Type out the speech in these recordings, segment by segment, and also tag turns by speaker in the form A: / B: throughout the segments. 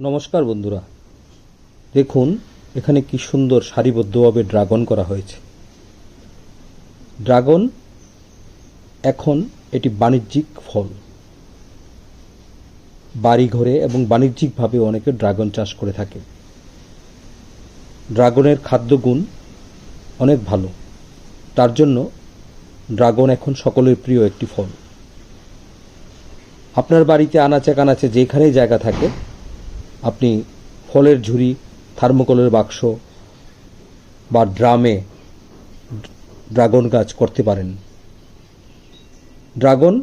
A: নমস্কার বন্ধুরা। দেখুন, এখানে কি সুন্দর সারিবদ্ধভাবে ড্রাগন করা হয়েছে। ড্রাগন এখন এটি বাণিজ্যিক ফল। বাড়িঘরে এবং বাণিজ্যিকভাবে অনেকে ড্রাগন চাষ করে থাকে। ড্রাগনের খাদ্যগুণ অনেক ভালো। তার জন্য ড্রাগন এখন সকলের প্রিয় একটি ফল। আপনার বাড়িতে আনাচে কানাচে যেখানেই জায়গা থাকে আপনি ফলের ঝুড়ি, থার্মোকলের বাক্স বা ড্রামে ড্রাগন গাছ করতে পারেন। ড্রাগন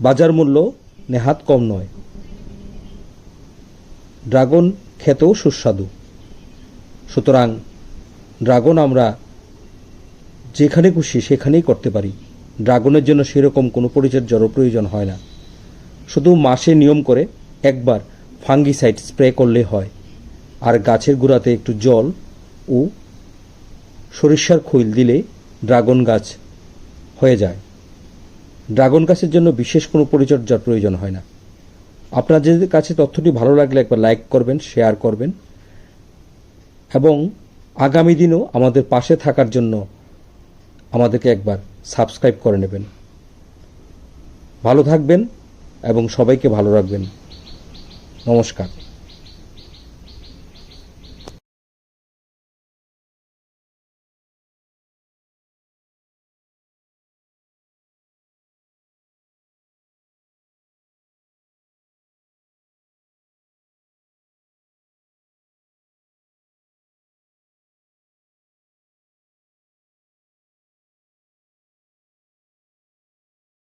A: বাজার মূল্য নেহাত কম নয়। ড্রাগন খেতেও সুস্বাদু। সুতরাং ড্রাগন আমরা যেখানে খুশি সেখানেই করতে পারি। ড্রাগনের জন্য সেরকম কোনো পরিচর্যারও প্রয়োজন হয় না। শুধু মাসে নিয়ম করে একবার ফাঙ্গিসাইড স্প্রে করলে হয়। আর গাছের গোড়াতে একটু জল ও সরিষার খৈল দিলে ড্রাগন গাছ হয়ে যায়। ড্রাগন গাছের জন্য বিশেষ কোনো পরিচর্যার প্রয়োজন হয় না। আপনাদের কাছে তথ্যটি ভালো লাগলে একবার লাইক করবেন, শেয়ার করবেন এবং আগামী দিনও আমাদের পাশে থাকার জন্য আমাদেরকে একবার সাবস্ক্রাইব করে নেবেন। ভালো থাকবেন এবং সবাইকে ভালো রাখবেন। নমস্কার।